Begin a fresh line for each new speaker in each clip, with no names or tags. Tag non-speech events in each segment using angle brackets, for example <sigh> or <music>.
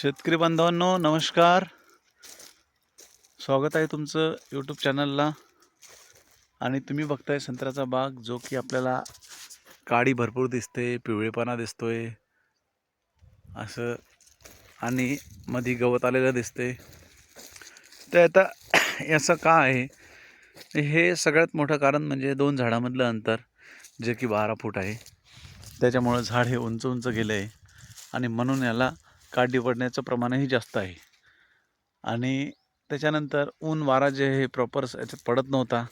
शेतकरी बांधवांनो नमस्कार. स्वागत आहे तुमचं यूट्यूब चॅनलला आणि तुम्ही बघताय संत्र्याचा बाग जो की आपल्याला काडी भरपूर दिसते पिवळेपणा दिसतोय. असं आणि मधी गवत आलेलं दिसते. तर आता <coughs> याचं का आहे? हे सगळ्यात मोठं कारण म्हणजे दोन झाडामधलं अंतर जे की बारा फूट आहे. त्याच्यामुळं झाड हे उंच उंच गेलं आहे. आणि म्हणून याला काठी पडण्याचं प्रमाणही जास्त आहे. आणि त्याच्यानंतर ऊन वारा जे हे प्रॉपर याच्यात पडत नव्हता.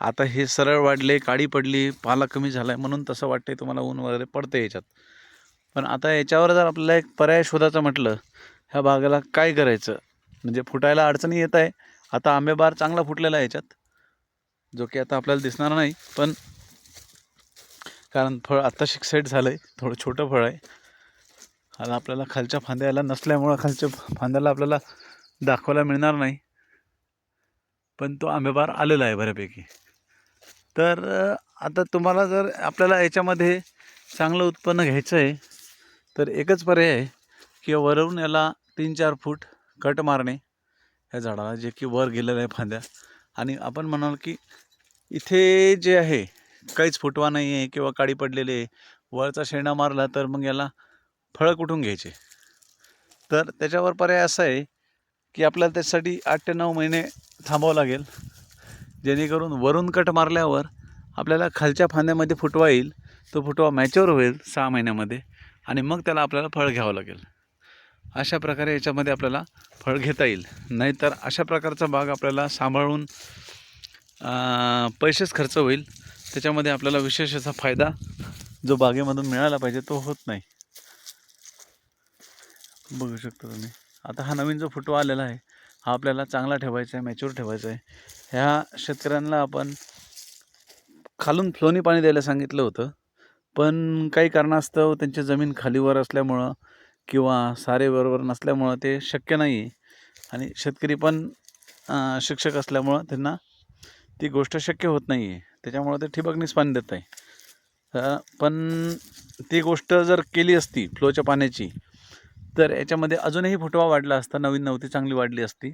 आता हे सरळ वाढले काडी पडली पाला कमी झाला आहे म्हणून तसं वाटते तुम्हाला ऊन वगैरे पडते याच्यात. पण आता याच्यावर जर आपल्याला एक पर्याय शोधायचं म्हटलं ह्या बागेला काय करायचं? म्हणजे फुटायला अडचणी येत आहे. आता आंबेबार चांगला फुटलेला आहे याच्यात जो की आता आपल्याला दिसणार नाही. पण कारण फळ आत्ता सेट झालं आहे थोडं छोटं फळ आहे. आता आपल्याला खालच्या फांद्याला नसल्यामुळं खालच्या फांद्याला आपल्याला दाखवायला मिळणार नाही. पण तो आंबेबार आलेला आहे बऱ्यापैकी. तर आता तुम्हाला जर आपल्याला याच्यामध्ये चांगलं उत्पन्न घ्यायचं आहे तर एकच पर्याय आहे की वरून याला तीन चार फूट कट मारणे ह्या झाडाला जे की वर गेलेलं आहे फांद्या. आणि आपण म्हणाल की इथे जे आहे काहीच फुटवा नाही आहे किंवा काडी पडलेली आहे. वरचा शेणा मारला तर मग याला फळं कुठून घ्यायचे? तर त्याच्यावर पर्याय असा आहे की आपल्याला त्याच्यासाठी आठ ते नऊ महिने थांबावं लागेल. जेणेकरून वरून कट मारल्यावर आपल्याला खालच्या फांद्यामध्ये फुटवा येईल. तो फुटवा मॅच्युअर होईल सहा महिन्यामध्ये आणि मग त्याला आपल्याला फळ घ्यावं लागेल. अशा प्रकारे याच्यामध्ये आपल्याला फळ घेता येईल. नाहीतर अशा प्रकारचा बाग आपल्याला सांभाळून पैसेच खर्च होईल. त्याच्यामध्ये आपल्याला विशेष असा फायदा जो बागेमधून मिळाला पाहिजे तो होत नाही. बघू शकता तुम्ही. आता हा नवीन जो फोटो आलेला आहे हा आपल्याला चांगला ठेवायचा आहे मॅच्युअर ठेवायचा आहे. ह्या शेतकऱ्यांना आपण खालून फ्लोनी पाणी द्यायला सांगितलं होतं. पण काही कारणास्तव त्यांची जमीन खालीवर असल्यामुळं किंवा सारे बरोबर नसल्यामुळं ते शक्य नाही आहे. आणि शेतकरी पण शिक्षक असल्यामुळं त्यांना ती गोष्ट शक्य होत नाही आहे. त्याच्यामुळं ते ठिबकनीच पाणी देत आहे. पण ती गोष्ट जर केली असती फ्लोच्या पाण्याची तर याच्यामध्ये अजूनही फुटवा वाढला असता नवीन नव्हती चांगली वाढली असती.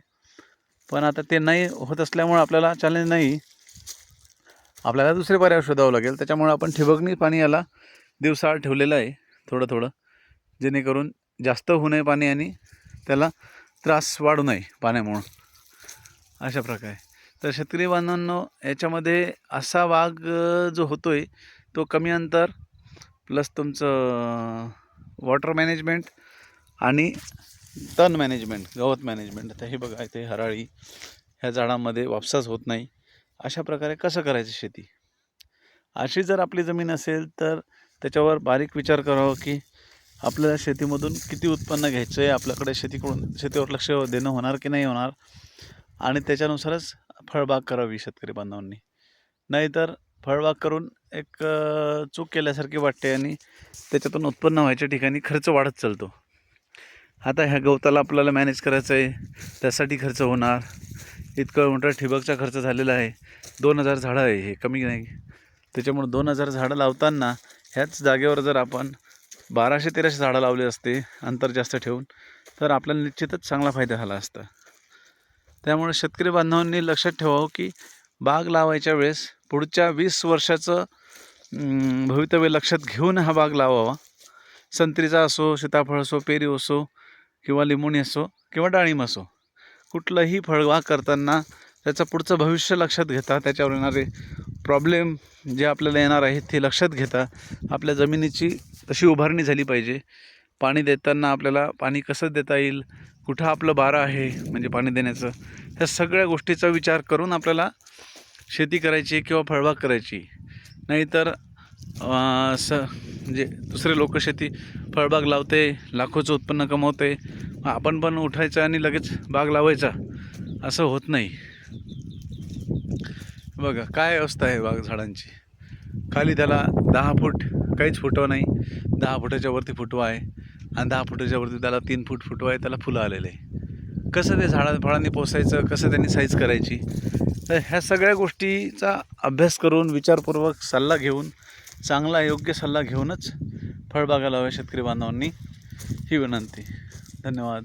पण आता ते नाही होत असल्यामुळं आपल्याला चॅलेंज नाही. आपल्याला दुसरे पर्याय शोधावं लागेल. त्याच्यामुळे आपण ठिबकनी पाणी याला दिवसाआड ठेवलेलं आहे थोडं थोडं जेणेकरून जास्त होऊ नये पाणी आणि त्याला त्रास वाढू नये पाण्यामुळं. अशा प्रकारे. तर शेतकरी बांधवांनो याच्यामध्ये असा वाघ जो होतो आहे तो कमी अंतर प्लस तुमचं वॉटर मॅनेजमेंट आणि तण मॅनेजमेंट गवत मॅनेजमेंट आता हे बघा इथे हराळी ह्या झाडांमध्ये वापसाच होत नाही. अशा प्रकारे कसं करायचं शेती? अशी जर आपली जमीन असेल तर त्याच्यावर बारीक विचार करावा की आपल्याला शेतीमधून किती उत्पन्न घ्यायचं आहे आपल्याकडे शेतीकडून शेतीवर लक्ष देणं होणार की नाही होणार? आणि त्याच्यानुसारच फळबाग करावी शेतकरी बांधवांनी. नाहीतर फळबाग करून एक चूक केल्यासारखी वाटते आणि त्याच्यातून उत्पन्न व्हायच्या ठिकाणी खर्च वाढत चालतो. आता ह्या गवताला आपल्याला मॅनेज करायचं आहे. त्यासाठी खर्च होणार. इतकं मोठा ठिबकचा खर्च झालेला आहे. दोन हजार झाडं आहे हे कमी नाही. त्याच्यामुळे दोन हजार झाडं लावताना ह्याच जागेवर जर आपण बाराशे तेराशे झाडं लावले असते अंतर जास्त ठेवून तर आपल्याला निश्चितच चांगला फायदा झाला असता. त्यामुळे शेतकरी बांधवांनी लक्षात ठेवावं की बाग लावायच्या वेळेस पुढच्या वीस वर्षाचं भवितव्य लक्षात घेऊन हा बाग लावावा. संत्रीचा असो सीताफळ असो पेरी असो किंवा लिंबोणी असो किंवा डाळिंब असो कुठलंही फळबाग करताना त्याचं पुढचं भविष्य लक्षात घेता त्याच्यावर येणारे प्रॉब्लेम जे आपल्याला येणार आहेत ते लक्षात घेता आपल्या जमिनीची तशी उभारणी झाली पाहिजे. पाणी देताना आपल्याला पाणी कसं देता येईल कुठं आपलं बारं आहे म्हणजे पाणी देण्याचं ह्या सगळ्या गोष्टीचा विचार करून आपल्याला शेती करायची किंवा फळबाग करायची. नाहीतर स म्हणजे दुसरे लोक शेती फळबाग लावते लाखोचं उत्पन्न कमवते आपण पण उठायचं आणि लगेच बाग लावायचा. असं होत नाही. बघा काय अवस्था आहे बाग झाडांची? खाली त्याला दहा फूट काहीच फुटवा नाही. दहा फुटाच्या वरती फुटवा आहे. आणि दहा फुटाच्या वरती त्याला तीन फूट फुटवा आहे त्याला फुलं आलेले आहे. कसं ते झाडा फळांनी पोसायचं कसं त्यांनी साईज करायची? तर ह्या सगळ्या गोष्टीचा अभ्यास करून विचारपूर्वक सल्ला घेऊन चांगला योग्य सल्ला घेऊनच फळबागा लावा शेतकरी बांधवांनी. ही विनंती. धन्यवाद.